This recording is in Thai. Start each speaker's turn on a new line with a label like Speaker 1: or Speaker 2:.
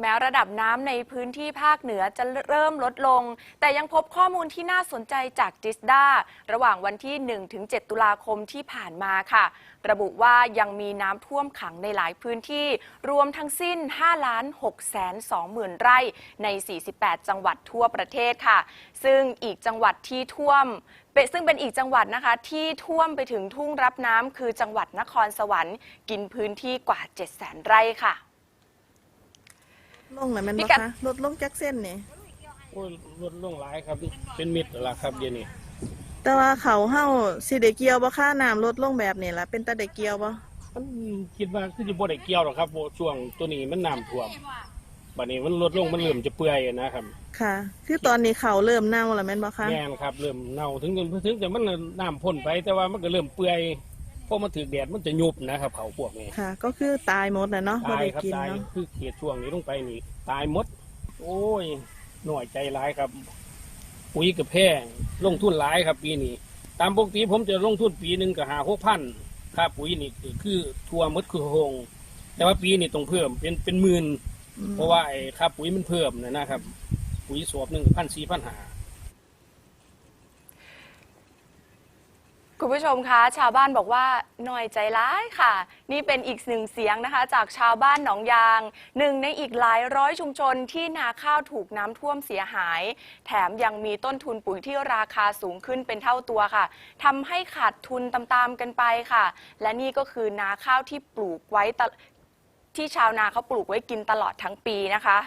Speaker 1: แม้ระดับน้ำในพื้นที่ภาคเหนือจะเริ่มลดลง แต่ยังพบข้อมูลที่น่าสนใจจากจิสดาระหว่างวันที่ 1-7 ตุลาคมที่ผ่านมาค่ะ ระบุว่ายังมีน้ำท่วมขังในหลายพื้นที่ รวมทั้งสิ้น 5 ล้าน6แสน2หมื่นไร่ใน 48 จังหวัดทั่วประเทศค่ะ ซึ่งอีกจังหวัดที่ท่วมซึ่งเป็นอีกจังหวัดนะคะ ที่ท่วมไปถึงทุ่งรับน้ำคือจังหวัดนครสวรรค์ กินพื้นที่กว่า 7 0 0 0 0 0ไร่ค่ะ
Speaker 2: ลงแล้วแมัน
Speaker 1: พิ
Speaker 2: บ่
Speaker 1: กัด
Speaker 2: คะลดลงจักเส้นนี่
Speaker 3: โอ้ยลดลงหลายครับ เป็นมิตรละครับเดี๋ยวนี้
Speaker 2: แต่ว่าเขาเฮาสิได้เกี่ยวบ่ค่าน้ำลดลงแบบนี้ล่ะเป็นตาได้เกี่ยวบ่
Speaker 3: มันคิดว่าคือจะบ่ได้เกี่ยวหรอกครับเพราะช่วงตัวนี้มันน้ำท่วมบัดนี้มันลดลงมันเริ่มจะเปื่อยนะครับ
Speaker 2: ค่ะ คือตอนนี้เขาเริ่มเน่าแล้วแม่นบ่คะ
Speaker 3: แม่นครับเริ่มเน่าถึงถึงจะมันน้ำพ่นไปแต่ว่ามันก็เริ่มเปื่อย พอมาถึงแดดมันจะยุบนะครับ เขาพวกนี้
Speaker 2: ค่ะ ก็คือตายหมดน่ะเนาะบ่
Speaker 3: ตาย
Speaker 2: ได้
Speaker 3: ครับ
Speaker 2: กิน
Speaker 3: ตาย
Speaker 2: เนาะ
Speaker 3: คือเขตช่วงนี้ลงไปนี่ตายหมด โอ้ยหน่อยใจร้ายครับปุ๋ยกับแพงลงทุนหลายครับปีนี้ ตามปกติผมจะลงทุนปีหนึ่งก็หาหกพันค่าปุ๋ยนี่คือทัวหมดคือโฮงแต่ว่าปีนี้ต้องเพิ่มเป็นเป็นหมื่น
Speaker 2: อืม
Speaker 3: เพราะว่าไอ้ค่าปุ๋ยมันเพิ่มนะนะครับ ปุ๋ยสอบหนึ่งพันสี่พันหา
Speaker 1: คุณผู้ชมคะชาวบ้านบอกว่าหน่อยใจร้ายค่ะ นี่เป็นอีกหนึ่งเสียงนะคะ จากชาวบ้านหนองยางหนึ่งในอีกหลายร้อยชุมชนที่นาข้าวถูกน้ำท่วมเสียหาย แถมยังมีต้นทุนปุ๋ยที่ราคาสูงขึ้นเป็นเท่าตัวค่ะทำให้ขาดทุนตามๆกันไปค่ะ และนี่ก็คือนาข้าวที่ปลูกไว้ตะที่ชาวนาเขาปลูกไว้กินตลอดทั้งปีนะคะ